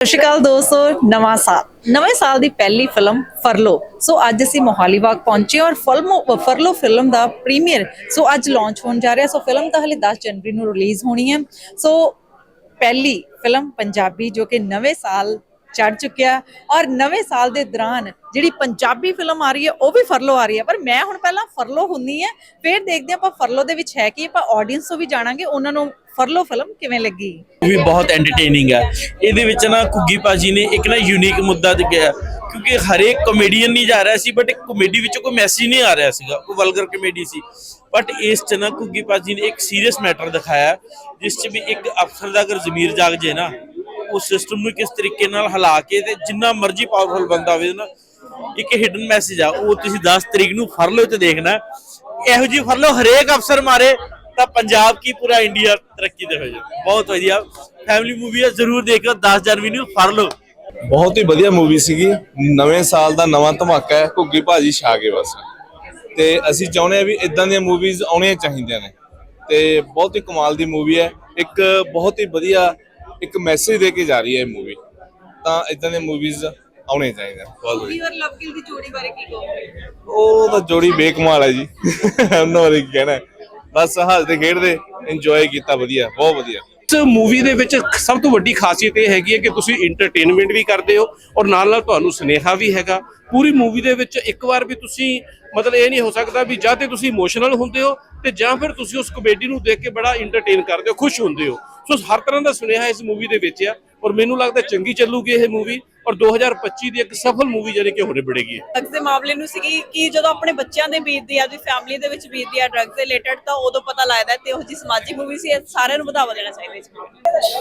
ਸਤਿ ਸ਼੍ਰੀ ਅਕਾਲ ਦੋਸਤੋ, ਨਵਾਂ ਸਾਲ। ਨਵੇਂ ਸਾਲ ਦੀ ਪਹਿਲੀ ਫਿਲਮ ਫਰਲੋ। ਸੋ ਅੱਜ ਅਸੀਂ ਮੋਹਾਲੀ ਬਾਗ ਪਹੁੰਚੇ ਔਰ ਫਿਲਮ, ਫਰਲੋ ਫਿਲਮ ਦਾ ਪ੍ਰੀਮੀਅਰ, ਸੋ ਅੱਜ ਲਾਂਚ ਹੋਣ ਜਾ ਰਿਹਾ। ਸੋ ਫਿਲਮ ਤਾਂ ਹਲੇ 10 ਜਨਵਰੀ ਨੂੰ ਰਿਲੀਜ਼ ਹੋਣੀ ਹੈ। ਸੋ ਪਹਿਲੀ ਫਿਲਮ ਪੰਜਾਬੀ ਜੋ ਕਿ ਨਵੇਂ ਸਾਲ ਚੜ ਚੁੱਕਿਆ ਔਰ ਨਵੇਂ ਸਾਲ ਦੇ ਦੌਰਾਨ ਜਿਹੜੀ ਪੰਜਾਬੀ ਫਿਲਮ ਆ ਰਹੀ ਹੈ, ਉਹ ਵੀ ਫਰਲੋ ਆ ਰਹੀ ਹੈ। ਪਰ ਮੈਂ ਹੁਣ ਪਹਿਲਾਂ ਫਰਲੋ ਹੁੰਨੀ ਹੈ, ਫਿਰ ਦੇਖਦੇ ਆਪਾਂ ਫਰਲੋ ਦੇ ਵਿੱਚ ਹੈ ਕੀ, ਆਪਾਂ ਆਡੀਅנס ਤੋਂ ਵੀ ਜਾਣਾਂਗੇ, ਉਹਨਾਂ ਨੂੰ ਫਰਲੋ ਫਿਲਮ ਕਿਵੇਂ ਲੱਗੀ। ਵੀ ਬਹੁਤ ਐਂਟਰਟੇਨਿੰਗ ਹੈ। ਇਹਦੇ ਵਿੱਚ ਨਾ ਘੁੱਗੀ ਭਾਜੀ ਨੇ ਇੱਕ ਨਾ ਯੂਨੀਕ ਮੁੱਦਾ ਦਿਖਾਇਆ ਕਿਉਂਕਿ ਹਰੇਕ ਕਮੇਡੀਅਨ ਨਹੀਂ ਜਾ ਰਿਹਾ ਸੀ ਬਟ ਕਮੇਡੀ ਵਿੱਚੋਂ ਕੋਈ ਮੈਸੇਜ ਨਹੀਂ ਆ ਰਿਹਾ ਸੀਗਾ, ਉਹ ਵਲਗਰ ਕਮੇਡੀ ਸੀ। ਬਟ ਇਸ ਚ ਨਾ ਕੁੱਗੀ ਪਾਜੀ ਨੇ ਇੱਕ ਸੀਰੀਅਸ ਮੈਟਰ ਦਿਖਾਇਆ, ਜਿਸ ਚ ਵੀ ਇੱਕ ਅਫਸਰ ਦਾ ਅਗਰ ਜ਼ਮੀਰ ਜਾਗ ਜੇ ਨਾ ਉਸ ਸਿਸਟਮ ਨੂੰ ਕਿਸ ਤਰੀਕੇ ਨਾਲ ਹਿਲਾ ਕੇ ਤੇ ਜਿੰਨਾ ਮਰਜ਼ੀ ਪਾਵਰਫੁਲ ਬੰਦਾ ਹੋਵੇ ਨਾ, ਇੱਕ ਹਿਡਨ ਮੈਸੇਜ ਆ, ਉਹ ਤੁਸੀਂ 10 ਤਰੀਕ ਨੂੰ ਫਰਲੋ ਤੇ ਦੇਖਣਾ। ਇਹੋ ਜੀ ਫਰਲੋ ਹਰੇਕ ਅਫਸਰ ਮਾਰੇ, ਤਾਂ ਪੰਜਾਬ ਕੀ ਪੂਰਾ ਇੰਡੀਆ ਤਰੱਕੀ ਦੇ ਹੋ ਜਾਏ ਬਹੁਤ ਵਧੀਆ। ਫੈਮਿਲੀ ਮੂਵੀ ਹੈ ਜ਼ਰੂਰ ਦੇਖੋ 10 ਜਨਵਰੀ ਨੂੰ ਫਰਲੋ ਬਹੁਤ ਹੀ ਵਧੀਆ ਮੂਵੀ ਸੀਗੀ। ਨਵੇਂ ਸਾਲ ਦਾ ਨਵਾਂ ਧਮਾਕਾ ਹੈ, ਘੁੱਗੀ ਭਾਜੀ ਛਾ ਕੇ ਬਸ। ਤੇ ਅਸੀਂ ਚਾਹੁੰਦੇ ਆ ਵੀ ਇਦਾਂ ਦੀਆਂ ਮੂਵੀਜ਼ ਆਉਣੀਆਂ ਚਾਹੀਦੀਆਂ ਨੇ। ਤੇ ਬਹੁਤ ਹੀ ਕਮਾਲ ਦੀ ਮੂਵੀ ਹੈ। ਇੱਕ ਬਹੁਤ ਹੀ ਵਧੀਆ ਇੱਕ ਮੈਸੇਜ ਦੇ ਕੇ ਜਾ ਰਹੀ ਹੈ ਇਹ ਮੂਵੀ ਤਾਂ ਇਦਾਂ ਦੀਆਂ ਮੂਵੀਜ਼ ਆਉਣੀਆਂ ਚਾਹੀਦੀਆਂ ਬਹੁਤ ਵਧੀਆ ਔਰ ਲਵ ਦੀ ਜੋੜੀ ਬਾਰੇ ਕੀ ਕਹੋਗੇ? ਉਹ ਤਾਂ ਜੋੜੀ ਬੇਕਮਾਲ ਹੈ ਜੀ। ਉਹਨਾਂ ਬਾਰੇ ਕੀ ਕਹਿਣਾ ਹੈ। ਬਸ ਹੱਸਦੇ ਖੇਡਦੇ ਇੰਜੋਏ ਕੀਤਾ ਵਧੀਆ ਬਹੁਤ ਵਧੀਆ। ਇਸ ਮੂਵੀ ਦੇ ਵਿੱਚ ਸਭ ਤੋਂ ਵੱਡੀ ਖਾਸੀਅਤ ਇਹ ਹੈਗੀ ਹੈ ਕਿ ਤੁਸੀਂ ਐਂਟਰਟੇਨਮੈਂਟ ਵੀ ਕਰਦੇ ਹੋ ਔਰ ਨਾਲ ਨਾਲ ਤੁਹਾਨੂੰ ਸੁਨੇਹਾ ਵੀ ਹੈਗਾ। ਪੂਰੀ ਮੂਵੀ ਦੇ ਵਿੱਚ ਇੱਕ ਵਾਰ ਵੀ ਤੁਸੀਂ ਮਤਲਬ ਇਹ ਨਹੀਂ ਹੋ ਸਕਦਾ ਵੀ ਜਾਂ ਤੇ ਤੁਸੀਂ ਇਮੋਸ਼ਨਲ ਹੁੰਦੇ ਹੋ ਤੇ ਜਾਂ ਫਿਰ ਤੁਸੀਂ ਉਸ ਕਮੇਡੀ ਨੂੰ ਦੇਖ ਕੇ ਬੜਾ ਐਂਟਰਟੇਨ ਕਰਦੇ ਹੋ ਖੁਸ਼ ਹੁੰਦੇ ਹੋ। ਸੋ ਹਰ ਤਰ੍ਹਾਂ ਦਾ ਸੁਨੇਹਾ ਇਸ ਮੂਵੀ ਦੇ ਵਿੱਚ ਆ ਔਰ ਮੈਨੂੰ ਲੱਗਦਾ ਚੰਗੀ ਚੱਲੂਗੀ ਇਹ ਮੂਵੀ ਔਰ 2025 ਦੀ ਇੱਕ ਸਫਲ ਮੂਵੀ ਜਿਹੜੀ ਕਿ ਹੋਣੇ ਬੜੇਗੀ। ਡਰੱਗਸ ਮਾਮਲੇ ਨੂੰ ਸੀਗੀ ਕਿ ਜਦੋਂ ਆਪਣੇ ਬੱਚਿਆਂ ਦੇ ਬੀਤਦੀ ਆ ਦੀ ਫੈਮਿਲੀ ਦੇ ਵਿੱਚ ਬੀਤਦੀ ਆ ਡਰੱਗਸ ਦੇ ਰਿਲੇਟਡ ਤਾਂ ਉਦੋਂ ਪਤਾ ਲੱਗਦਾ ਤੇ ਉਹ ਜੀ ਸਮਾਜਿਕ ਮੂਵੀ ਸੀ ਸਾਰਿਆਂ ਨੂੰ ਵਧਾਵਾ ਦੇਣਾ ਚਾਹੀਦਾ ਇਸ ਨੂੰ।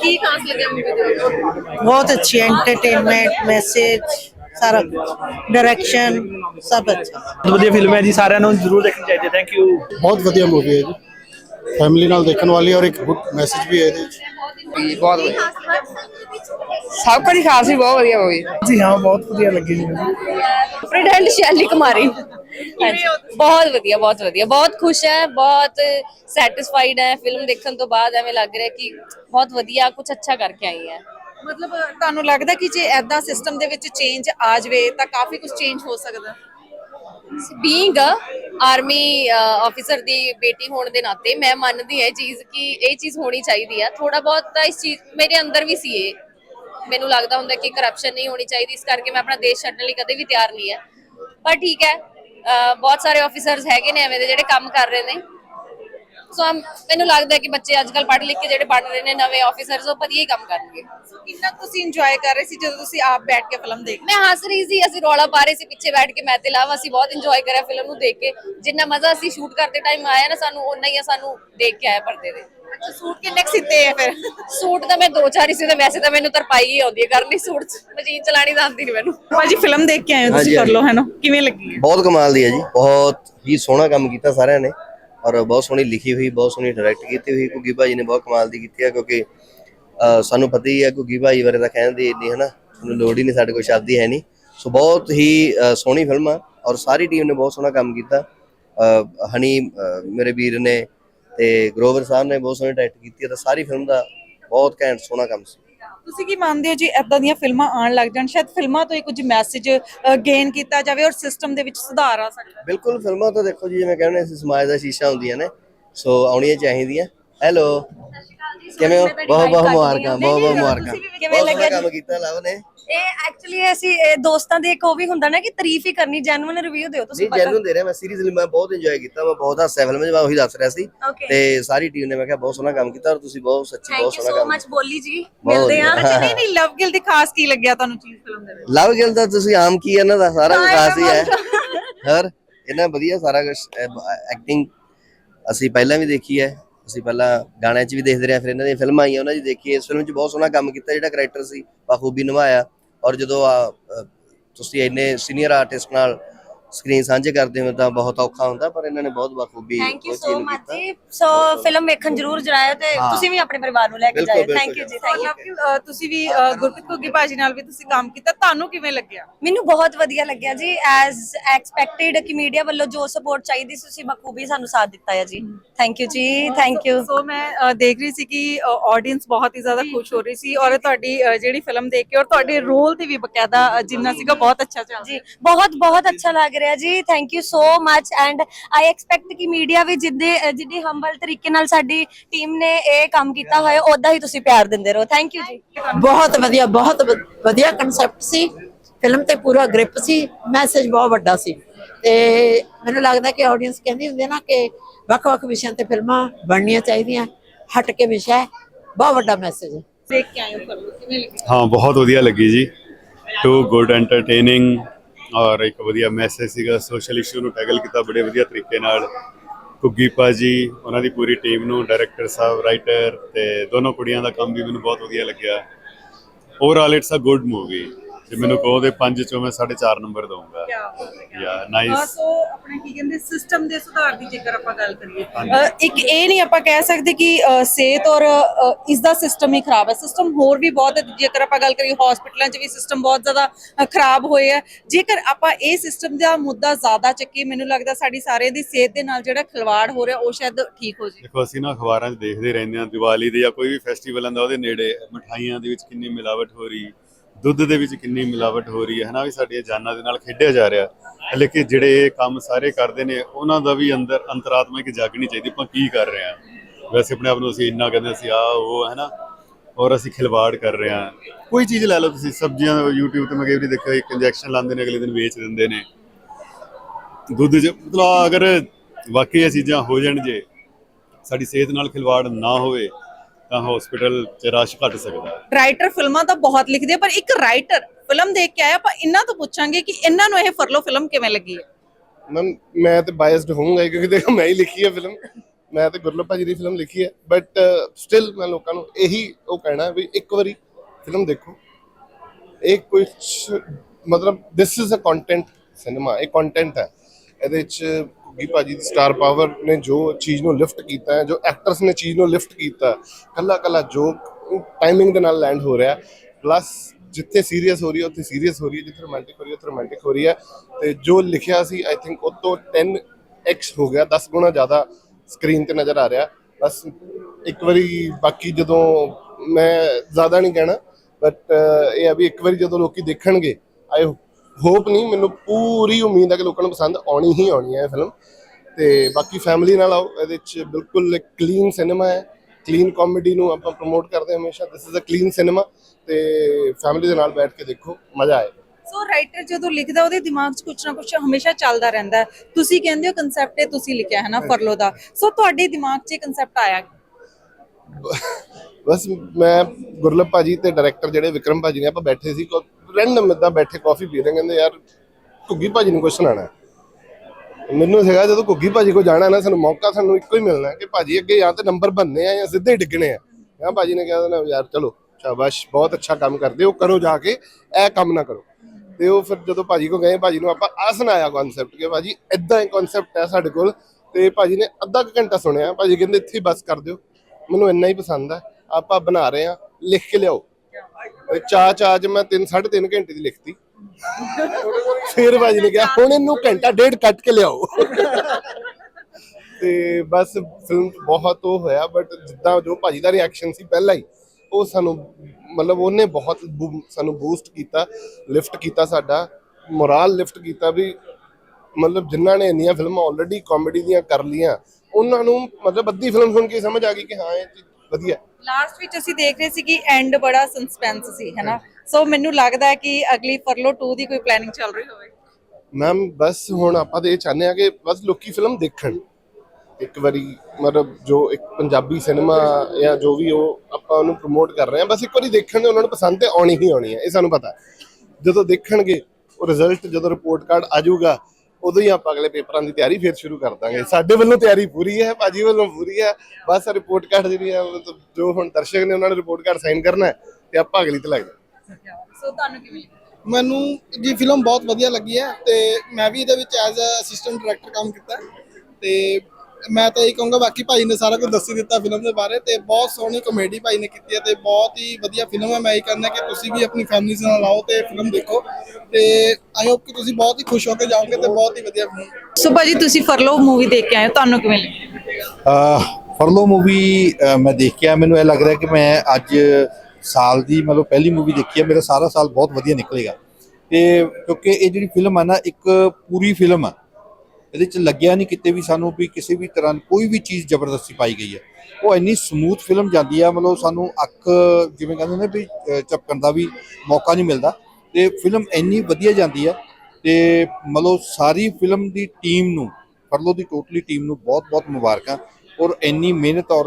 ਕੀ ਖਾਸ ਲੱਗਿਆ ਮੂਵੀ ਦੇ ਬਹੁਤ ਅੱਛੀ ਐਂਟਰਟੇਨਮੈਂਟ ਮੈਸੇਜ ਸਾਰਾ ਡਾਇਰੈਕਸ਼ਨ ਸਭ ਅੱਛਾ। ਵਧੀਆ ਫਿਲਮ ਹੈ ਜੀ ਸਾਰਿਆਂ ਨੂੰ ਜ਼ਰੂਰ ਦੇਖਣੀ ਚਾਹੀਦੀ ਥੈਂਕ ਯੂ ਬਹੁਤ ਵਧੀਆ ਮੂਵੀ ਹੈ ਜੀ। ਫੈਮਿਲੀ ਨਾਲ ਦੇਖਣ ਵਾਲੀ ਔਰ ਇੱਕ ਗੁੱਡ ਮੈਸੇਜ ਵੀ ਹੈ ਇਹਦੇ ਵਿੱਚ। ਵੀ ਬਹੁਤ ਵਧੀਆ। ਸਭ ਕੁਝ ਖਾਸ ਸੀ ਬਹੁਤ ਵਧੀਆ ਮੂਵੀ ਜੀ ਹਾਂ ਬਹੁਤ ਵਧੀਆ ਲੱਗੀ ਜੀ ਪ੍ਰੈਜ਼ੀਡੈਂਟ ਸ਼ੈਲੀ ਕੁਮਾਰੀ। ਹਾਂਜੀ, ਬਹੁਤ ਵਧੀਆ ਬਹੁਤ ਵਧੀਆ। ਬਹੁਤ ਖੁਸ਼ ਹੈ ਬਹੁਤ ਸੈਟੀਸਫਾਈਡ ਹੈ। ਫਿਲਮ ਦੇਖਣ ਤੋਂ ਬਾਅਦ ਐਵੇਂ ਲੱਗ ਰਿਹਾ ਕਿ ਬਹੁਤ ਵਧੀਆ ਕੁਝ ਅੱਛਾ ਕਰਕੇ ਆਈ ਹੈ। ਮਤਲਬ ਤੁਹਾਨੂੰ ਲੱਗਦਾ ਕਿ ਜੇ ਐਦਾਂ ਸਿਸਟਮ ਦੇ ਵਿੱਚ ਚੇਂਜ ਆ ਜਾਵੇ ਤਾਂ ਕਾਫੀ ਕੁਝ ਚੇਂਜ ਹੋ ਸਕਦਾ? ਬੀਇੰਗ ਆਰਮੀ ਆਫੀਸਰ ਦੀ ਬੇਟੀ ਹੋਣ ਦੇ ਨਾਤੇ ਮੈਂ ਮੰਨਦੀ ਹਾਂ ਇਹ ਚੀਜ਼ ਕਿ ਇਹ ਚੀਜ਼ ਹੋਣੀ ਚਾਹੀਦੀ ਹੈ ਥੋੜਾ ਬਹੁਤ ਤਾਂ ਇਸ ਚੀਜ਼ ਮੇਰੇ ਅੰਦਰ ਵੀ ਸੀ ਇਹ। ਮੈਨੂੰ ਲੱਗਦਾ ਹੁੰਦਾ ਕਿ ਕਰਪਸ਼ਨ ਨਹੀਂ ਹੋਣੀ ਚਾਹੀਦੀ, ਇਸ ਕਰਕੇ ਮੈਂ ਆਪਣਾ ਦੇਸ਼ ਛੱਡਣ ਲਈ ਕਦੇ ਵੀ ਤਿਆਰ ਨਹੀਂ ਹੈ ਪਰ ਠੀਕ ਹੈ ਬਹੁਤ ਸਾਰੇ ਆਫੀਸਰਸ ਹੈਗੇ ਨੇ ਐਵੇਂ ਦੇ ਜਿਹੜੇ ਕੰਮ ਕਰ ਰਹੇ ਨੇ। ਸੋ ਮੈਨੂੰ ਲੱਗਦਾ ਹੈ ਕਿ ਬੱਚੇ ਅੱਜ ਕੱਲ ਪੜ੍ਹ ਲਿਖ ਕੇ ਜਿਹੜੇ ਬਣ ਰਹੇ ਨੇ ਨਵੇਂ ਆਫੀਸਰਸ ਉਹ ਵਧੀਆ ਹੀ ਕੰਮ ਕਰਨਗੇ। ਕਿੰਨਾ ਕੁ ਤੁਸੀਂ ਇੰਜੋਏ ਕਰ ਰਹੇ ਸੀ ਜਦੋਂ ਤੁਸੀਂ ਆਪ ਬੈਠ ਕੇ ਫਿਲਮ ਦੇਖ ਮੈਂ ਹੱਸ ਰਹੀ ਸੀ ਅਸੀਂ ਰੌਲਾ ਪਾ ਰਹੇ ਸੀ ਪਿੱਛੇ ਬੈਠ ਕੇ ਮੈਂ ਤੇ ਲਾਵਾ ਅਸੀਂ ਬਹੁਤ ਇੰਜੋਏ ਕਰਿਆ ਫਿਲਮ ਨੂੰ ਦੇਖ ਕੇ। ਜਿੰਨਾ ਮਜ਼ਾ ਅਸੀਂ ਸ਼ੂਟ ਕਰਦੇ ਟਾਈਮ ਆਇਆ ਨਾ ਸਾਨੂੰ ਓਨਾ ਹੀ ਆ ਸਾਨੂੰ ਦੇਖ ਕੇ ਆਇਆ ਪਰਦੇ ਦੇ। ਅੱਛਾ ਸੂਟ ਕਿੰਨੇ ਕੁ ਸਿੱਤੇ ਆ ਫਿਰ? ਸੂਟ ਤਾਂ ਮੈਂ ਦੋ ਚਾਰ ਹੀ ਸੀ ਤੇ ਵੈਸੇ ਤਾਂ ਮੈਨੂੰ ਤਰਪਾਈ ਹੀ ਆਉਂਦੀ ਹੈ ਕਰਨੀ ਸੂਟ 'ਚ। ਮਸ਼ੀਨ ਚਲਾਣੀ ਤਾਂ ਆਉਂਦੀ ਨਹੀਂ ਮੈਨੂੰ। ਭਾਜੀ ਫਿਲਮ ਦੇਖ ਕੇ ਆਏ ਹੋ ਤੁਸੀਂ ਕਰ ਲਓ ਹੈ ਨਾ? ਕਿਵੇਂ ਲੱਗੀ? ਹੈ ਬਹੁਤ ਕਮਾਲ ਦੀ ਹੈ ਜੀ। ਬਹੁਤ ਹੀ ਸੋਹਣਾ ਕੰਮ ਕੀਤਾ ਸਾਰਿਆਂ ਨੇ। ਔਰ ਬਹੁਤ ਸੋਹਣੀ ਲਿਖੀ ਹੋਈ ਬਹੁਤ ਸੋਹਣੀ ਡਾਇਰੈਕਟ ਕੀਤੀ ਹੋਈ ਘੁੱਗੀ ਭਾਜੀ ਨੇ ਬਹੁਤ ਕਮਾਲ ਦੀ ਕੀਤੀ ਹੈ ਕਿਉਂਕਿ ਸਾਨੂੰ ਪਤਾ ਹੀ ਹੈ ਘੁੱਗੀ ਭਾਜੀ ਬਾਰੇ ਤਾਂ ਕਹਿਣ ਦੀ ਇੰਨੀ ਹੈ ਨਾ ਸਾਨੂੰ ਲੋੜ ਹੀ ਨਹੀਂ ਸਾਡੇ ਕੋਲ ਸ਼ਬਦ ਹੀ ਹੈ ਨਹੀਂ। ਸੋ ਬਹੁਤ ਹੀ ਸੋਹਣੀ ਫਿਲਮ ਆ ਔਰ ਸਾਰੀ ਟੀਮ ਨੇ ਬਹੁਤ ਸੋਹਣਾ ਕੰਮ ਕੀਤਾ। ਅਹ, ਹਨੀ ਮੇਰੇ ਵੀਰ ਨੇ ਤੇ ਗਰੋਵਰ ਸਾਹਿਬ ਨੇ ਬਹੁਤ ਸੋਹਣੀ ਡਾਇਰੈਕਟ ਕੀਤੀ ਹੈ ਤਾਂ ਸਾਰੀ ਫਿਲਮ ਦਾ ਬਹੁਤ ਘੈਂਟ ਸੋਹਣਾ ਕੰਮ ਸੀ। ਤੁਸੀਂ ਕੀ ਮੰਨਦੇ ਹੋ ਜੀ ਐਦਾਂ ਦੀਆਂ ਫਿਲਮਾਂ ਆਉਣ ਲੱਗ ਜਾਣ, ਸ਼ਾਇਦ ਫਿਲਮਾਂ ਤੋਂ ਹੀ ਕੁਝ ਮੈਸੇਜ ਗੇਨ ਕੀਤਾ ਜਾਵੇ ਔਰ ਸਿਸਟਮ ਦੇ ਵਿੱਚ ਸੁਧਾਰ ਆ ਸਕਦਾ? ਬਿਲਕੁਲ, ਫਿਲਮਾਂ ਤਾਂ ਦੇਖੋ ਜੀ, ਜਿਵੇਂ ਕਹਿੰਦੇ ਅਸੀਂ ਸਮਾਜ ਦਾ ਸ਼ੀਸ਼ਾ ਹੁੰਦੀਆਂ ਨੇ, ਸੋ ਆਉਣੀਆਂ ਚਾਹੀਦੀਆਂ। ਹੈਲੋ ਕਿਵੇਂ ਹੋ? ਬਹੁਤ ਬਹੁਤ ਮੁਬਾਰਕਾਂ ਬਹੁਤ ਬਹੁਤ ਮੁਬਾਰਕਾਂ। ਕਿਵੇਂ ਲੱਗਿਆ? ਕੰਮ ਕੀਤਾ ਲਵ ਨੇ ਇਹ ਐਕਚੁਅਲੀ ਅਸੀਂ ਇਹ ਦੋਸਤਾਂ ਦੀ ਇੱਕ ਉਹ ਵੀ ਹੁੰਦਾ ਨਾ ਕਿ ਤਾਰੀਫ ਹੀ ਕਰਨੀ ਜੈਨੂਇਨ ਰਿਵਿਊ ਦਿਓ ਤੁਸੀਂ ਨਹੀਂ ਜੈਨੂਨ ਦੇ ਰਿਹਾ ਮੈਂ ਸੀਰੀਅਸਲੀ ਮੈਂ ਬਹੁਤ ਇੰਜੋਏ ਕੀਤਾ ਮੈਂ ਬਹੁਤ ਹਾਸਿਆ ਫਿਲਮ ਮੈਂ ਉਹੀ ਦੱਸ ਰਿਹਾ ਸੀ। Okay. ਤੇ ਸਾਰੀ ਟੀਮ ਨੇ ਮੈਂ ਕਿਹਾ ਬਹੁਤ ਸੋਹਣਾ ਕੰਮ ਕੀਤਾ ਔਰ ਤੁਸੀਂ ਬਹੁਤ ਸੱਚੀ ਬਹੁਤ ਥੈਂਕ ਯੂ ਸੋਹਣਾ ਸੋ ਕੰਮ ਮਚ ਬੋਲੀ ਜੀ। ਮਿਲਦੇ ਆ। ਨਹੀਂ ਨਹੀਂ ਲਵ ਗਿਲ ਦੀ ਖਾਸ ਕੀ ਲੱਗਿਆ ਤੁਹਾਨੂੰ ਚੀਜ਼ ਫਿਲਮ ਦੇ ਵਿੱਚ? ਲਵ ਗਿਲ ਦਾ ਤੁਸੀਂ ਆਮ ਕੀ ਹੈ ਇਹਨਾਂ ਦਾ ਸਾਰਾ ਕੁਝ ਖਾਸ ਹੀ ਹੈ ਹਰ ਇਹਨਾਂ ਵਧੀਆ ਸਾਰਾ ਕੁਝ ਐਕਟਿੰਗ ਅਸੀਂ ਪਹਿਲਾਂ ਵੀ ਦੇਖੀ ਹੈ। ਅਸੀਂ ਪਹਿਲਾਂ ਗਾਣਿਆਂ 'ਚ ਵੀ ਦੇਖਦੇ ਰਹੇ ਹਾਂ, ਫਿਰ ਇਹਨਾਂ ਦੀਆਂ ਫਿਲਮਾਂ ਆਈਆਂ ਉਹਨਾਂ 'ਚ ਦੇਖੀ। ਇਸ ਫਿਲਮ 'ਚ ਬਹੁਤ ਸੋਹਣਾ ਕੰਮ ਕੀਤਾ ਜਿਹੜਾ ਕਰੈਕਟਰ ਸੀ ਬਾਖੂਬੀ ਨਿਭਾਇਆ। ਔਰ ਜਦੋਂ ਆ ਤੁਸੀਂ ਇੰਨੇ ਸੀਨੀਅਰ ਆਰਟਿਸਟ ਨਾਲ ਸਕਰੀਨ ਸਾਂਝੇ ਕਰਦੇ ਹੋ ਤਾਂ ਬਹੁਤ ਔਖਾ ਹੁੰਦਾ ਪਰ ਇਹਨਾਂ ਨੇ ਬਹੁਤ ਬਖੂਬੀ ਥੈਂਕ ਯੂ ਸੋ ਮਚ। ਜੀ। ਸੋ ਫਿਲਮ ਵੇਖਣ ਜਰੂਰ ਜਾਇਓ ਤੇ ਹਾਂ। ਤੁਸੀਂ ਵੀ ਆਪਣੇ ਪਰਿਵਾਰ ਨੂੰ ਲੈ ਕੇ ਬਿਲਕੁਲ, ਜਾਇਓ। ਬਿਲਕੁਲ ਥੈਂਕ ਯੂ ਜੀ ਥੈਂਕ ਯੂ ਤੁਸੀਂ ਵੀ ਅ, ਗੁਰਪ੍ਰੀਤ ਘੁੱਗੀ ਭਾਜੀ ਨਾਲ ਵੀ ਤੁਸੀਂ ਕੰਮ ਕੀਤਾ। ਤੁਹਾਨੂੰ ਕਿਵੇਂ ਲੱਗਿਆ? ਮੈਨੂੰ ਬਹੁਤ ਵਧੀਆ ਲੱਗਿਆ ਜੀ। ਐਜ਼ ਐਕਸਪੈਕਟਡ ਕਿ ਮੀਡੀਆ ਵੱਲੋਂ ਜੋ ਸਪੋਰਟ ਚਾਹੀਦੀ ਸੀ ਤੁਸੀਂ ਬਖੂਬੀ ਸਾਨੂੰ ਸਾਥ ਦਿੱਤਾ ਹੈ ਜੀ। ਥੈਂਕ ਯੂ ਜੀ ਥੈਂਕ ਯੂ ਸੋ ਮੈਂ ਅ, ਦੇਖ ਰਹੀ ਸੀ ਕਿ ਆਡੀਅנס ਬਹੁਤ ਹੀ ਜ਼ਿਆਦਾ ਖੁਸ਼ ਹੋ ਰਹੀ ਸੀ ਔਰ ਤੁਹਾਡੀ ਅ, ਜਿਹੜੀ ਫਿਲਮ ਦੇਖ ਕੇ ਔਰ ਤੁਹਾਡੇ ਰੋਲ ਤੇ ਵੀ ਬਕਾਇਦਾ ਅ, ਜਿੰਨਾ ਸੀਗਾ ਬਹੁਤ ਅੱਛਾ ਚੱਲ ਜੀ ਬਹੁਤ ਬਹੁਤ ਅੱਛਾ ਲੱਗ ਰਿਹਾ ਜੀ। Thank you so much and I expect ਕਿ ਮੀਡੀਆ ਵੀ ਜਿੱਦੇ ਜਿੱਡੀ ਹੰਬਲ ਤਰੀਕੇ ਨਾਲ ਸਾਡੀ ਟੀਮ ਨੇ ਇਹ ਕੰਮ ਕੀਤਾ ਹੋਇਆ ਉਦਾਂ ਹੀ ਤੁਸੀਂ ਪਿਆਰ ਦਿੰਦੇ ਰਹੋ। ਥੈਂਕ ਯੂ ਜੀ। ਬਹੁਤ ਵਧੀਆ ਬਹੁਤ ਵਧੀਆ ਕਨਸੈਪਟ ਸੀ। ਫਿਲਮ ਤੇ ਪੂਰਾ ਗ੍ਰਿਪ ਸੀ। ਮੈਸੇਜ ਬਹੁਤ ਵੱਡਾ ਸੀ। ਤੇ ਮੈਨੂੰ ਲੱਗਦਾ ਕਿ ਆਡੀਅנס ਕਹਿੰਦੀ ਹੁੰਦੀ ਹੈ ਨਾ ਕਿ ਵੱਖ-ਵੱਖ ਵਿਸ਼ਿਆਂ ਤੇ ਫਿਲਮਾਂ ਬਣਨੀਆਂ ਚਾਹੀਦੀਆਂ ਹਟ ਕੇ ਵਿਸ਼ਾ ਹੈ। ਬਹੁਤ ਵੱਡਾ ਮੈਸੇਜ ਹੈ। ਦੇਖ ਕੇ ਆਏ ਹੋ ਫਰਲੋ ਕਿਵੇਂ ਲੱਗੀ? ਹਾਂ ਬਹੁਤ ਵਧੀਆ ਲੱਗੀ ਜੀ। ਟੂ ਗੁੱਡ ਐਂਟਰਟੇਨਿੰਗ ਔਰ ਇੱਕ ਵਧੀਆ ਮੈਸੇਜ ਸੀਗਾ ਸੋਸ਼ਲ ਇਸ਼ੂ ਨੂੰ ਟੈਕਲ ਕੀਤਾ ਬੜੇ ਵਧੀਆ ਤਰੀਕੇ ਨਾਲ। ਕੁੱਗੀ ਪਾਜੀ ਉਹਨਾਂ ਦੀ ਪੂਰੀ ਟੀਮ ਨੂੰ ਡਾਇਰੈਕਟਰ ਸਾਹਿਬ ਰਾਈਟਰ ਤੇ ਦੋਨੋਂ ਕੁੜੀਆਂ ਦਾ ਕੰਮ ਵੀ ਮੈਨੂੰ ਬਹੁਤ ਵਧੀਆ ਲੱਗਿਆ। Overall it's a good movie ਜੇ ਮੈਨੂੰ ਕਹੋ ਤੇ 5 ਚੋਂ ਮੈਂ 4.5 ਨੰਬਰ ਦਊਂਗਾ। ਯਾ ਨਾਈਸ ਸੋ ਆਪਣੇ ਕੀ ਕਹਿੰਦੇ ਸਿਸਟਮ ਦੇ ਸੁਧਾਰ ਦੀ ਜੇਕਰ ਆਪਾਂ ਗੱਲ ਕਰੀਏ। ਅ, ਇੱਕ ਇਹ ਨਹੀਂ ਆਪਾਂ ਕਹਿ ਸਕਦੇ ਕਿ ਅ, ਸਿਹਤ ਔਰ ਇਸ ਦਾ ਸਿਸਟਮ ਹੀ ਖਰਾਬ ਹੈ। ਸਿਸਟਮ ਹੋਰ ਵੀ ਬਹੁਤ ਹੈ। ਜੇਕਰ ਆਪਾਂ ਗੱਲ ਕਰੀਏ ਹਸਪੀਟਲਾਂ 'ਚ ਵੀ ਸਿਸਟਮ ਬਹੁਤ ਜ਼ਿਆਦਾ ਅ, ਖਰਾਬ ਹੋਏ ਆ ਜੇਕਰ ਆਪਾਂ ਇਹ ਸਿਸਟਮ ਦਾ ਮੁੱਦਾ ਜ਼ਿਆਦਾ ਚੱਕੀ ਮੈਨੂੰ ਲੱਗਦਾ ਸਾਡੀ ਸਾਰਿਆਂ ਦੀ ਸਿਹਤ ਦੇ ਨਾਲ ਜਿਹੜਾ ਖਿਲਵਾੜ ਹੋ ਰਿਹਾ ਉਹ ਸ਼ਾਇਦ ਠੀਕ ਹੋ ਜੇ ਦੇਖੋ ਅਸੀਂ ਨਾ ਅਖਬਾਰਾਂ 'ਚ ਦੇਖਦੇ ਰਹਿੰਦੇ ਹਾਂ। ਦੀਵਾਲੀ ਦੇ ਜਾਂ ਕੋਈ ਵੀ ਫੈਸਟੀਵਲ ਆਉਂਦਾ ਉਹਦੇ ਨੇੜੇ ਮਠਾਈਆਂ ਦੇ ਵਿੱਚ ਕਿੰਨੀ ਮਿਲਾਵਟ ਹੋ ਰਹੀ। ਦੁੱਧ ਦੇ ਵਿੱਚ ਕਿੰਨੀ ਮਿਲਾਵਟ ਹੋ ਰਹੀ ਹੈ, ਹਨਾ ਵੀ ਸਾਡੀਆਂ ਜਾਨਾਂ ਦੇ ਨਾਲ ਖੇਡਿਆ ਜਾ ਰਿਹਾ। ਲੇਕਿਨ ਜਿਹੜੇ ਇਹ ਕੰਮ ਸਾਰੇ ਕਰਦੇ ਨੇ, ਉਹਨਾਂ ਦਾ ਵੀ ਅੰਦਰ ਅੰਤਰਾਤਮਾ ਇੱਕ ਜਾਗਣੀ ਚਾਹੀਦੀ, ਆਪਾਂ ਕੀ ਕਰ ਰਹੇ ਹਾਂ? ਵੈਸੇ ਆਪਣੇ ਆਪ ਨੂੰ ਅਸੀਂ ਇੰਨਾ ਕਹਿੰਦੇ ਅਸੀਂ ਆ ਉਹ ਹੈ ਨਾ ਔਰ ਅਸੀਂ ਖਿਲਵਾੜ ਕਰ ਰਹੇ ਹਾਂ। ਕੋਈ ਚੀਜ਼ ਲੈ ਲਓ ਤੁਸੀਂ, ਸਬਜ਼ੀਆਂ, YouTube ਤੇ ਮੈਂ ਕਈ ਵਾਰੀ ਦੇਖਿਆ, ਇੱਕ ਇੰਜੈਕਸ਼ਨ ਲਾਉਂਦੇ ਨੇ, ਅਗਲੇ ਦਿਨ ਵੇਚ ਦਿੰਦੇ ਨੇ। ਦੁੱਧ 'ਚ, ਮਤਲਬ ਅਗਰ ਵਾਕਈ ਇਹ ਚੀਜ਼ਾਂ ਹੋ ਜਾਣ ਜੇ, ਸਾਡੀ ਸਿਹਤ ਨਾਲ ਖਿਲਵਾੜ ਨਾ ਹੋਵੇ ਤਾਂ ਹਸਪੀਟਲ 'ਚ ਰਸ਼ ਘਟ ਸਕਦਾ। ਹੈ ਰਾਈਟਰ ਫਿਲਮਾਂ ਤਾਂ ਬਹੁਤ ਲਿਖਦੇ ਆ ਪਰ ਇੱਕ ਰਾਈਟਰ ਫਿਲਮ ਦੇਖ ਕੇ ਆਇਆ ਆਪਾਂ ਇਹਨਾਂ ਤੋਂ ਪੁੱਛਾਂਗੇ ਕਿ ਇਹਨਾਂ ਨੂੰ ਇਹ ਫਰਲੋ ਫਿਲਮ ਕਿਵੇਂ ਲੱਗੀ ਹੈ? ਮੈਮ ਮੈਂ ਤੇ ਬਾਇਸਡ ਹੋਊਂਗਾ ਹੀ ਕਿਉਂਕਿ ਦੇਖੋ ਮੈਂ ਹੀ ਲਿਖੀ ਹੈ ਫਿਲਮ। ਮੈਂ ਤੇ ਗੁਰਲਪ ਭਾਜੀ ਦੀ ਫਿਲਮ ਲਿਖੀ ਹੈ ਬਟ ਸਟਿਲ ਮੈਂ ਲੋਕਾਂ ਨੂੰ ਇਹੀ ਉਹ ਕਹਿਣਾ ਵੀ ਇੱਕ ਵਾਰੀ ਫਿਲਮ ਦੇਖੋ। ਇਹ ਕੁਝ ਮਤਲਬ this is a content cinema ਇਹ ਕੰਟੈਂਟ ਹੈ। ਇਹਦੇ ਚ ਗੁੱਗੀ ਭਾਜੀ ਦੀ ਸਟਾਰ ਪਾਵਰ ਨੇ ਜੋ ਚੀਜ਼ ਨੂੰ ਲਿਫਟ ਕੀਤਾ ਹੈ, ਜੋ ਐਕਟਰਸ ਨੇ ਚੀਜ਼ ਨੂੰ ਲਿਫਟ ਕੀਤਾ ਕੱਲਾ ਕੱਲਾ ਜੋਕ ਟਾਈਮਿੰਗ ਦੇ ਨਾਲ ਲੈਂਡ ਹੋ ਰਿਹਾ ਪਲੱਸ ਜਿੱਥੇ ਸੀਰੀਅਸ ਹੋ ਰਹੀ ਹੈ, ਉੱਥੇ ਸੀਰੀਅਸ ਹੋ ਰਹੀ ਹੈ, ਜਿੱਥੇ ਰੋਮਾਂਟਿਕ ਹੋ ਰਹੀ ਹੈ, ਉੱਥੇ ਰੋਮਾਂਟਿਕ ਹੋ ਰਹੀ ਹੈ, ਤੇ ਜੋ ਲਿਖਿਆ ਸੀ ਆਈ ਥਿੰਕ ਉਹ ਤੋਂ 10x ਹੋ ਗਿਆ 10 ਗੁਣਾ ਜ਼ਿਆਦਾ ਸਕਰੀਨ ਤੇ ਨਜ਼ਰ ਆ ਰਿਹਾ ਬਸ ਇੱਕ ਵਾਰੀ ਬਾਕੀ ਜਦੋਂ ਮੈਂ ਜ਼ਿਆਦਾ ਨਹੀਂ ਕਹਿਣਾ ਬਟ ਇਹ ਆ ਵੀ ਇੱਕ ਵਾਰੀ ਜਦੋਂ ਲੋਕੀ ਦੇਖਣਗੇ ਆਈ ਹੋਪ ਨਹੀਂ ਮੈਨੂੰ ਪੂਰੀ ਉਮੀਦ ਹੈ ਕਿ ਲੋਕਾਂ ਨੂੰ ਪਸੰਦ ਆਉਣੀ ਹੀ ਆਉਣੀ ਹੈ ਇਹ ਫਿਲਮ ਤੇ ਬਾਕੀ ਫੈਮਿਲੀ ਨਾਲ ਆਓ ਇਹਦੇ ਵਿੱਚ ਬਿਲਕੁਲ ਕਲੀਨ ਸਿਨੇਮਾ ਹੈ। ਕਲੀਨ ਕਾਮੇਡੀ ਨੂੰ ਆਪਾਂ ਪ੍ਰਮੋਟ ਕਰਦੇ ਹਾਂ ਹਮੇਸ਼ਾ। This is a clean cinema ਤੇ ਫੈਮਿਲੀ ਦੇ ਨਾਲ ਬੈਠ ਕੇ ਦੇਖੋ ਮਜ਼ਾ ਆਏ ਸੋ ਰਾਈਟਰ ਜਦੋਂ ਲਿਖਦਾ ਉਹਦੇ ਦਿਮਾਗ 'ਚ ਕੁਝ ਨਾ ਕੁਝ ਹਮੇਸ਼ਾ ਚੱਲਦਾ ਰਹਿੰਦਾ ਹੈ। ਤੁਸੀਂ ਕਹਿੰਦੇ ਹੋ ਕਨਸੈਪਟ ਇਹ ਤੁਸੀਂ ਲਿਖਿਆ ਹੈ ਨਾ ਫਰਲੋ ਦਾ। ਸੋ ਤੁਹਾਡੇ ਦਿਮਾਗ 'ਚ ਇਹ ਕਨਸੈਪਟ ਆਇਆ? ਬਸ ਮੈਂ ਗੁਰਲਪ ਭਾਜੀ ਤੇ ਡਾਇਰੈਕਟਰ ਜਿਹੜੇ ਵਿਕਰਮ ਭਾਜੀ ਨੇ ਆਪਾਂ ਬੈਠੇ ਸੀ ਰੈਂਡਮ ਇਦਾਂ ਬੈਠੇ ਕਾਫੀ ਪੀ ਰਹੇ ਕਹਿੰਦੇ ਯਾਰ ਘੁੱਗੀ ਭਾਜੀ ਨੂੰ ਕੁਝ ਸੁਣਾਣਾ ਮੈਨੂੰ ਸੀਗਾ ਜਦੋਂ ਘੁੱਗੀ ਭਾਜੀ ਕੋ ਜਾਣਾ ਨਾ, ਸਾਨੂੰ ਮੌਕਾ ਸਾਨੂੰ ਇੱਕੋ ਹੀ ਮਿਲਣਾ ਕਿ ਭਾਜੀ ਅੱਗੇ ਜਾਂ ਤੇ ਨੰਬਰ ਬੰਨੇ ਆ ਜਾਂ ਸਿੱਧੇ ਹੀ ਡਿੱਗਣੇ ਆ। ਜਾਂ ਭਾਜੀ ਨੇ ਕਿਹਾ ਨਾ, ਯਾਰ ਚਲੋ, ਸ਼ਾਬਾਸ਼, ਬਹੁਤ ਅੱਛਾ ਕੰਮ ਕਰਦੇ ਹੋ, ਕਰੋ ਜਾ ਕੇ, ਇਹ ਕੰਮ ਨਾ ਕਰੋ। ਤੇ ਉਹ ਫਿਰ ਜਦੋਂ ਭਾਜੀ ਕੋ ਗਏ, ਭਾਜੀ ਨੂੰ ਆਪਾਂ ਆ ਸੁਣਾਇਆ ਕਨਸੈਪਟ ਕਿ ਭਾਜੀ ਇਦਾਂ ਹੀ ਕਨਸੈਪਟ ਹੈ ਸਾਡੇ ਕੋਲ। ਤੇ ਭਾਜੀ ਨੇ ਅੱਧਾ ਕੁ ਘੰਟਾ ਸੁਣਿਆ, ਭਾਜੀ ਕਹਿੰਦੇ ਇੱਥੇ ਬਸ ਕਰ ਦਿਓ। ਮੈਨੂੰ ਇੰਨਾ ਹੀ ਪਸੰਦ ਹੈ, ਆਪਾਂ ਬਣਾ ਰਹੇ ਆ ਲਿਖ ਕੇ ਲਿਆਓ। ਚਾ ਚਾ ਚ ਮੈਂ 3 3.5 ਘੰਟੇ ਦੀ ਲਿਖਤੀ। ਫਿਰ ਭਾਜੀ ਨੇ ਕਿਹਾ ਹੁਣ ਇਹਨੂੰ ਘੰਟਾ ਡੇਢ ਕੱਟ ਕੇ ਲਿਆਓ। ਤੇ ਬਸ ਫਿਲਮ ਬਹੁਤ ਉਹ ਹੋਇਆ ਬਟ ਜਿੱਦਾਂ ਜੋ ਭਾਜੀ ਦਾ ਰਿਐਕਸ਼ਨ ਸੀ ਪਹਿਲਾਂ ਹੀ, ਉਹ ਸਾਨੂੰ ਮਤਲਬ ਉਹਨੇ ਬਹੁਤ ਸਾਨੂੰ ਬੂਸਟ ਕੀਤਾ ਲਿਫਟ ਕੀਤਾ ਸਾਡਾ ਮੋਰਲ ਲਿਫਟ ਕੀਤਾ ਵੀ ਮਤਲਬ ਜਿਨ੍ਹਾਂ ਨੇ ਇੰਨੀਆਂ ਫਿਲਮਾਂ ਆਲਰੇਡੀ ਕਾਮੇਡੀ ਦੀਆਂ ਕਰ ਲੀਆਂ ਉਹਨਾਂ ਨੂੰ ਮਤਲਬ ਅੱਧੀ ਫਿਲਮ ਸੁਣ ਕੇ ਸਮਝ ਆ ਗਈ ਕਿ ਹਾਂ, ਇਹ ਵਧੀਆ। ਲਾਸਟ ਵਿੱਚ ਅਸੀਂ ਦੇਖ ਰਹੇ ਸੀ ਕਿ ਐਂਡ ਬੜਾ ਸਸਪੈਂਸ ਸੀ ਹੈਨਾ ਸੋ ਮੈਨੂੰ ਲੱਗਦਾ ਹੈ ਕਿ ਅਗਲੀ ਫਰਲੋ 2 ਦੀ ਕੋਈ ਪਲੈਨਿੰਗ ਚੱਲ ਰਹੀ ਹੋਵੇ ਮੈਮ ਬਸ ਹੁਣ ਆਪਾਂ ਤੇ ਇਹ ਚਾਹੁੰਦੇ ਆ ਕਿ ਬਸ ਲੋਕੀ ਫਿਲਮ ਦੇਖਣ ਇੱਕ ਵਾਰੀ ਮਤਲਬ ਜੋ ਇੱਕ ਪੰਜਾਬੀ ਸਿਨੇਮਾ ਜਾਂ ਜੋ ਵੀ ਉਹ ਆਪਾਂ ਉਹਨੂੰ ਪ੍ਰਮੋਟ ਕਰ ਰਹੇ ਆ ਬਸ ਇੱਕ ਵਾਰੀ ਦੇਖਣ ਦੇ ਉਹਨਾਂ ਨੂੰ ਪਸੰਦ ਤੇ ਆਉਣੀ ਹੀ ਆਉਣੀ ਹੈ ਇਹ ਸਾਨੂੰ ਪਤਾ। ਜਦੋਂ ਦੇਖਣਗੇ ਉਹ ਰਿਜ਼ਲਟ ਜਦੋਂ ਰਿਪੋਰਟ ਕਾਰਡ ਆ ਜਾਊਗਾ ਉਦੋਂ ਹੀ ਆਪਾਂ ਅਗਲੇ ਪੇਪਰਾਂ ਦੀ ਤਿਆਰੀ ਫਿਰ ਸ਼ੁਰੂ ਕਰ ਦਾਂਗੇ। ਸਾਡੇ ਵੱਲੋਂ ਤਿਆਰੀ ਪੂਰੀ ਹੈ ਭਾਜੀ ਵੱਲੋਂ ਪੂਰੀ ਹੈ। ਬਸ ਰਿਪੋਰਟ ਕਾਰਡ ਜਿਹੜੀ ਹੈ ਮਤਲਬ ਜੋ ਹੁਣ ਦਰਸ਼ਕ ਨੇ ਉਹਨਾਂ ਨੇ ਰਿਪੋਰਟ ਕਾਰਡ ਸਾਈਨ ਕਰਨਾ ਹੈ ਤੇ ਆਪਾਂ ਅਗਲੀ ਤੇ ਲੱਗ ਜਾਣਾ ਸੋ ਤੁਹਾਨੂੰ ਕਿਵੇਂ? ਮੈਨੂੰ ਜੀ ਫਿਲਮ ਬਹੁਤ ਵਧੀਆ ਲੱਗੀ ਹੈ ਤੇ ਮੈਂ ਵੀ ਇਹਦੇ ਵਿੱਚ ਐਜ਼ ਅ ਅਸਿਸਟੈਂਟ ਡਾਇਰੈਕਟਰ ਕੰਮ ਕੀਤਾ ਤੇ ਮੈਂ ਤਾਂ ਇਹ ਕਹੂੰਗਾ ਬਾਕੀ ਭਾਈ ਨੇ ਸਾਰਾ ਕੁਝ ਦੱਸ ਹੀ ਦਿੱਤਾ ਫਿਲਮ ਦੇ ਬਾਰੇ ਤੇ ਬਹੁਤ ਸੋਹਣੀ ਕਮੇਡੀ ਭਾਈ ਨੇ ਕੀਤੀ ਹੈ ਤੇ ਬਹੁਤ ਹੀ ਵਧੀਆ ਫਿਲਮ ਹੈ। ਮੈਂ ਇਹ ਕਹਿੰਦਾ ਕਿ ਤੁਸੀਂ ਵੀ ਆਪਣੀ ਫੈਮਿਲੀ ਨਾਲ ਆਓ ਤੇ ਫਿਲਮ ਦੇਖੋ ਤੇ ਆਈ ਹੋਪ ਕਿ ਤੁਸੀਂ ਬਹੁਤ ਹੀ ਖੁਸ਼ ਹੋ ਕੇ ਜਾਓਗੇ ਤੇ ਬਹੁਤ ਹੀ ਵਧੀਆ ਫਿਲਮ ਸੋ ਭਾਜੀ ਤੁਸੀਂ ਫਰਲੋ ਮੂਵੀ ਦੇਖ ਕੇ ਆਏ ਹੋ ਤੁਹਾਨੂੰ ਕਿਵੇਂ ਲੱਗੀ? ਫਰਲੋ ਮੂਵੀ ਮੈਂ ਦੇਖ ਕੇ ਆਇਆ ਮੈਨੂੰ ਇਹ ਲੱਗ ਰਿਹਾ ਕਿ ਮੈਂ ਅੱਜ ਸਾਲ ਦੀ ਮਤਲਬ ਪਹਿਲੀ ਮੂਵੀ ਦੇਖੀ ਹੈ। ਮੇਰਾ ਸਾਰਾ ਸਾਲ ਬਹੁਤ ਵਧੀਆ ਨਿਕਲੇਗਾ। ਤੇ ਕਿਉਂਕਿ ਇਹ ਜਿਹੜੀ ਫਿਲਮ ਆ ਨਾ ਇੱਕ ਪੂਰੀ ਫਿਲਮ ਆ। ਇਹਦੇ ਚ ਲੱਗਿਆ ਨਹੀਂ ਕਿਤੇ ਵੀ ਸਾਨੂੰ ਵੀ ਕਿਸੇ ਵੀ ਤਰ੍ਹਾਂ ਕੋਈ ਵੀ ਚੀਜ਼ ਜ਼ਬਰਦਸਤੀ ਪਾਈ ਗਈ ਹੈ। ਉਹ ਇੰਨੀ ਸਮੂਥ ਫਿਲਮ ਜਾਂਦੀ ਆ ਮਤਲਬ ਸਾਨੂੰ ਅੱਖ ਜਿਵੇਂ ਕਹਿੰਦੇ ਨੇ ਵੀ ਅਹ, ਦਾ ਵੀ ਮੌਕਾ ਨਹੀਂ ਮਿਲਦਾ। ਤੇ ਫਿਲਮ ਇੰਨੀ ਵਧੀਆ ਜਾਂਦੀ ਆ ਤੇ ਮਤਲਬ ਸਾਰੀ ਫਿਲਮ ਦੀ ਟੀਮ ਨੂੰ ਫਰਲੋ ਦੀ ਟੋਟਲੀ ਟੀਮ ਨੂੰ ਬਹੁਤ-ਬਹੁਤ ਮੁਬਾਰਕਾਂ ਔਰ ਇੰਨੀ ਮਿਹਨਤ ਔਰ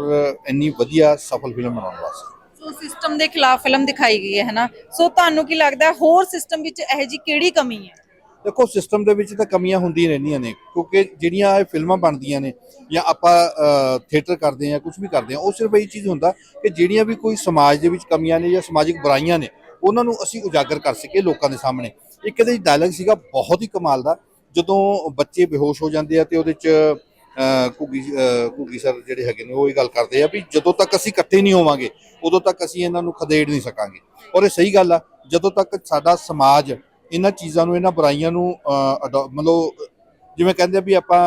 ਇੰਨੀ ਵਧੀਆ ਸਫਲ ਫਿਲਮ ਬਣਾਉਣ ਵਾਸਤੇ। ਸੋ ਸਿਸਟਮ ਦੇ ਖਿਲਾਫ ਫਿਲਮ ਦਿਖਾਈ ਗਈ ਹੈ ਹਨਾ ਸੋ ਤੁਹਾਨੂੰ ਕੀ ਲੱਗਦਾ ਹੋਰ ਸਿਸਟਮ ਵਿੱਚ ਇਹ ਜੀ ਕਿਹੜੀ ਕਮੀ ਹੈ? ਦੇਖੋ ਸਿਸਟਮ ਦੇ ਵਿੱਚ ਤਾਂ ਕਮੀਆਂ ਹੁੰਦੀਆਂ ਰਹਿੰਦੀਆਂ ਨੇ ਕਿਉਂਕਿ ਜਿਹੜੀਆਂ ਇਹ ਫਿਲਮਾਂ ਬਣਦੀਆਂ ਨੇ ਜਾਂ ਆਪਾਂ ਥੀਏਟਰ ਕਰਦੇ ਹਾਂ ਕੁਝ ਵੀ ਕਰਦੇ ਹਾਂ ਉਹ ਸਿਰਫ ਇਹ ਚੀਜ਼ ਹੁੰਦਾ ਕਿ ਜਿਹੜੀਆਂ ਵੀ ਕੋਈ ਸਮਾਜ ਦੇ ਵਿੱਚ ਕਮੀਆਂ ਨੇ ਜਾਂ ਸਮਾਜਿਕ ਬੁਰਾਈਆਂ ਨੇ ਉਹਨਾਂ ਨੂੰ ਅਸੀਂ ਉਜਾਗਰ ਕਰ ਸਕੀਏ ਲੋਕਾਂ ਦੇ ਸਾਹਮਣੇ। ਇੱਕ ਇਹਦੇ ਡਾਇਲੌਗ ਸੀਗਾ ਬਹੁਤ ਹੀ ਕਮਾਲ ਦਾ। ਜਦੋਂ ਬੱਚੇ ਬੇਹੋਸ਼ ਹੋ ਜਾਂਦੇ ਆ ਤੇ ਉਹਦੇ ਚ ਅਹ, ਘੁੱਗੀ ਘੁੱਗੀ ਸਰ ਜਿਹੜੇ ਹੈਗੇ ਨੇ ਉਹ ਇਹ ਗੱਲ ਕਰਦੇ ਆ ਵੀ ਜਦੋਂ ਤੱਕ ਅਸੀਂ ਇਕੱਠੇ ਨਹੀਂ ਹੋਵਾਂਗੇ ਉਦੋਂ ਤੱਕ ਅਸੀਂ ਇਹਨਾਂ ਨੂੰ ਖਦੇੜ ਨਹੀਂ ਸਕਾਂਗੇ। ਔਰ ਇਹ ਸਹੀ ਗੱਲ ਆ ਜਦੋਂ ਤੱਕ ਸਾਡਾ ਸਮਾਜ ਇਹਨਾਂ ਚੀਜ਼ਾਂ ਨੂੰ ਇਹਨਾਂ ਬੁਰਾਈਆਂ ਨੂੰ ਮਤਲਬ ਜਿਵੇਂ ਕਹਿੰਦੇ ਆ ਵੀ ਆਪਾਂ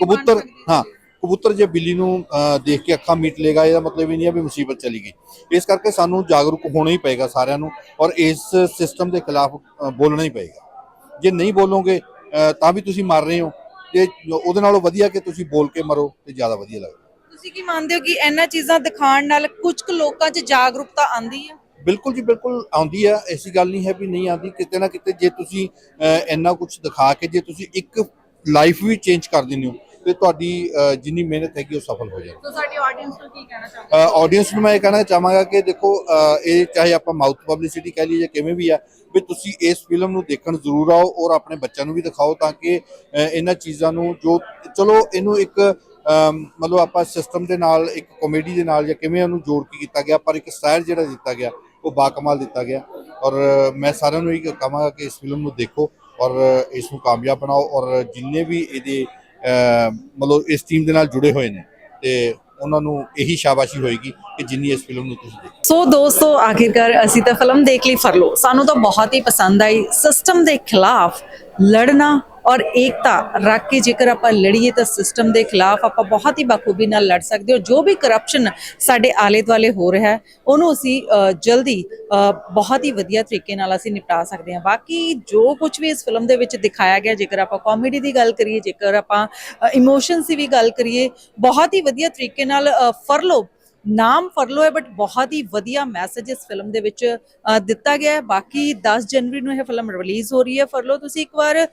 ਕਬੂਤਰ ਹਾਂ ਕਬੂਤਰ ਜੇ ਬਿੱਲੀ ਨੂੰ ਦੇਖ ਕੇ ਅੱਖਾਂ ਮੀਟ ਲੇਗਾ ਇਹਦਾ ਮਤਲਬ ਇਹ ਨਹੀਂ ਹੈ ਵੀ ਮੁਸੀਬਤ ਚਲੀ ਗਈ। ਇਸ ਕਰਕੇ ਸਾਨੂੰ ਜਾਗਰੂਕ ਹੋਣਾ ਹੀ ਪਏਗਾ ਸਾਰਿਆਂ ਨੂੰ ਔਰ ਇਸ ਸਿਸਟਮ ਦੇ ਖਿਲਾਫ ਬੋਲਣਾ ਹੀ ਪਏਗਾ। ਜੇ ਨਹੀਂ ਬੋਲੋਗੇ ਤਾਂ ਵੀ ਤੁਸੀਂ ਮਰ ਰਹੇ ਹੋ। ਤੇ ਉਹਦੇ ਨਾਲੋਂ ਵਧੀਆ ਕਿ ਤੁਸੀਂ ਬੋਲ ਕੇ ਮਰੋ ਤੇ ਜ਼ਿਆਦਾ ਵਧੀਆ ਲੱਗਦਾ। ਤੁਸੀਂ ਕੀ ਮੰਨਦੇ ਹੋ ਕਿ ਇਹਨਾਂ ਚੀਜ਼ਾਂ ਦਿਖਾਉਣ ਨਾਲ ਕੁਝ ਕੁ ਲੋਕਾਂ 'ਚ ਜਾਗਰੂਕਤਾ ਆਂਦੀ ਹੈ ਬਿਲਕੁਲ ਜੀ ਬਿਲਕੁਲ ਆਉਂਦੀ ਆ ਐਸੀ ਗੱਲ ਨਹੀਂ ਹੈ ਵੀ ਨਹੀਂ ਆਉਂਦੀ। ਕਿਤੇ ਨਾ ਕਿਤੇ ਜੇ ਤੁਸੀਂ ਇੰਨਾ ਕੁਝ ਦਿਖਾ ਕੇ ਜੇ ਤੁਸੀਂ ਇੱਕ ਲਾਈਫ ਵੀ ਚੇਂਜ ਕਰ ਦਿੰਦੇ ਹੋ ਤੇ ਤੁਹਾਡੀ ਜਿੰਨੀ ਮਿਹਨਤ ਹੈਗੀ ਉਹ ਸਫਲ ਹੋ ਜਾਏਗੀ ਸੋ ਸਾਡੀ ਆਡੀਅנס ਨੂੰ ਕੀ ਕਹਿਣਾ ਚਾਹੁੰਦੇ ਆਡੀਅנס ਨੂੰ ਮੈਂ ਇਹ ਕਹਿਣਾ ਚਾਹਾਂਗਾ ਕਿ ਦੇਖੋ ਇਹ ਚਾਹੇ ਆਪਾਂ ਮਾਊਥ ਪਬਲਿਸਿਟੀ ਕਹਿ ਲਈਏ ਜਾਂ ਕਿਵੇਂ ਵੀ ਆ ਵੀ ਤੁਸੀਂ ਇਸ ਫਿਲਮ ਨੂੰ ਦੇਖਣ ਜ਼ਰੂਰ ਆਓ ਔਰ ਆਪਣੇ ਬੱਚਿਆਂ ਨੂੰ ਵੀ ਦਿਖਾਓ ਤਾਂ ਕਿ ਇਹਨਾਂ ਚੀਜ਼ਾਂ ਨੂੰ ਜੋ ਚਲੋ ਇਹਨੂੰ ਇੱਕ ਮਤਲਬ ਆਪਾਂ ਸਿਸਟਮ ਦੇ ਨਾਲ ਇੱਕ ਕਾਮੇਡੀ ਦੇ ਨਾਲ ਜਾਂ ਕਿਵੇਂ ਉਹਨੂੰ ਜੋੜ ਕੇ ਕੀਤਾ ਗਿਆ ਪਰ ਇੱਕ ਸਟਾਈਲ ਜਿਹੜਾ ਦਿੱਤਾ ਗਿਆ ਉਹ ਬਾਕਮਾਲ ਦਿੱਤਾ ਗਿਆ। ਔਰ ਮੈਂ ਸਾਰਿਆਂ ਨੂੰ ਇਹ ਕਹਾਂਗਾ ਕਿ ਇਸ ਫਿਲਮ ਨੂੰ ਦੇਖੋ ਔਰ ਇਸ ਨੂੰ ਕਾਮਯਾਬ ਬਣਾਓ ਔਰ ਜਿੰਨੇ ਵੀ ਇਹਦੇ ਮਤਲਬ ਇਸ ਟੀਮ ਦੇ ਨਾਲ ਜੁੜੇ ਹੋਏ ਨੇ, ਤੇ ਉਹਨਾਂ ਨੂੰ ਇਹੀ ਸ਼ਾਬਾਸ਼ੀ ਹੋਏਗੀ ਕਿ ਜਿੰਨੀ ਇਸ ਫਿਲਮ ਨੂੰ ਤੁਸੀਂ ਦੇਖੋ। ਸੋ ਦੋਸਤੋ, ਆਖਿਰਕਾਰ ਅਸੀਂ ਤਾਂ ਫਿਲਮ ਦੇਖ ਲਈ ਫਰਲੋ ਸਾਨੂੰ ਤਾਂ ਬਹੁਤ ਹੀ ਪਸੰਦ ਆਈ। ਸਿਸਟਮ ਦੇ ਖਿਲਾਫ ਲੜਨਾ ਔਰ ਏਕਤਾ ਰੱਖ ਕੇ ਜੇਕਰ ਆਪਾਂ ਲੜੀਏ ਤਾਂ ਸਿਸਟਮ ਦੇ ਖਿਲਾਫ ਆਪਾਂ ਬਹੁਤ ਹੀ ਬਖੂਬੀ ਨਾਲ ਲੜ ਸਕਦੇ ਹੋ। ਜੋ ਵੀ ਕਰਪਸ਼ਨ ਸਾਡੇ ਆਲੇ ਦੁਆਲੇ ਹੋ ਰਿਹਾ ਹੈ, ਉਹਨੂੰ ਅਸੀਂ ਜਲਦੀ ਬਹੁਤ ਹੀ ਵਧੀਆ ਤਰੀਕੇ ਨਾਲ ਅਸੀਂ ਨਿਪਟਾ ਸਕਦੇ ਹਾਂ। ਬਾਕੀ ਜੋ ਕੁਝ ਵੀ ਇਸ ਫਿਲਮ ਦੇ ਵਿੱਚ ਦਿਖਾਇਆ ਗਿਆ, ਜੇਕਰ ਆਪਾਂ ਕਾਮੇਡੀ ਦੀ ਗੱਲ ਕਰੀਏ, ਜੇਕਰ ਆਪਾਂ ਇਮੋਸ਼ਨਸ ਦੀ ਵੀ ਗੱਲ ਕਰੀਏ, ਬਹੁਤ ਹੀ ਵਧੀਆ ਤਰੀਕੇ ਨਾਲ ਫਰਲੋ ਨਾਮ ਫਰਲੋ ਹੈ ਬਟ ਬਹੁਤ ਹੀ ਵਧੀਆ ਮੈਸੇਜ ਇਸ ਫਿਲਮ ਦੇ ਵਿੱਚ ਦਿੱਤਾ ਗਿਆ ਹੈ। ਬਾਕੀ 10 ਜਨਵਰੀ ਨੂੰ ਇਹ ਫਿਲਮ ਰਿਲੀਜ਼ ਹੋ ਰਹੀ ਹੈ। ਫਰਲੋ ਤੁਸੀਂ ਇੱਕ ਵਾਰ।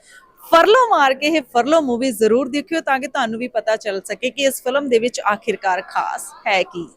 ਫਰਲੋ ਮਾਰ ਕੇ ਇਹ ਫਰਲੋ ਮੂਵੀ ਜ਼ਰੂਰ ਦੇਖਿਓ ਤਾਂ ਕਿ ਤੁਹਾਨੂੰ ਵੀ ਪਤਾ ਚੱਲ ਸਕੇ ਕਿ ਇਸ ਫਿਲਮ ਦੇ ਵਿੱਚ ਆਖਿਰਕਾਰ ਖਾਸ ਹੈ ਕੀ।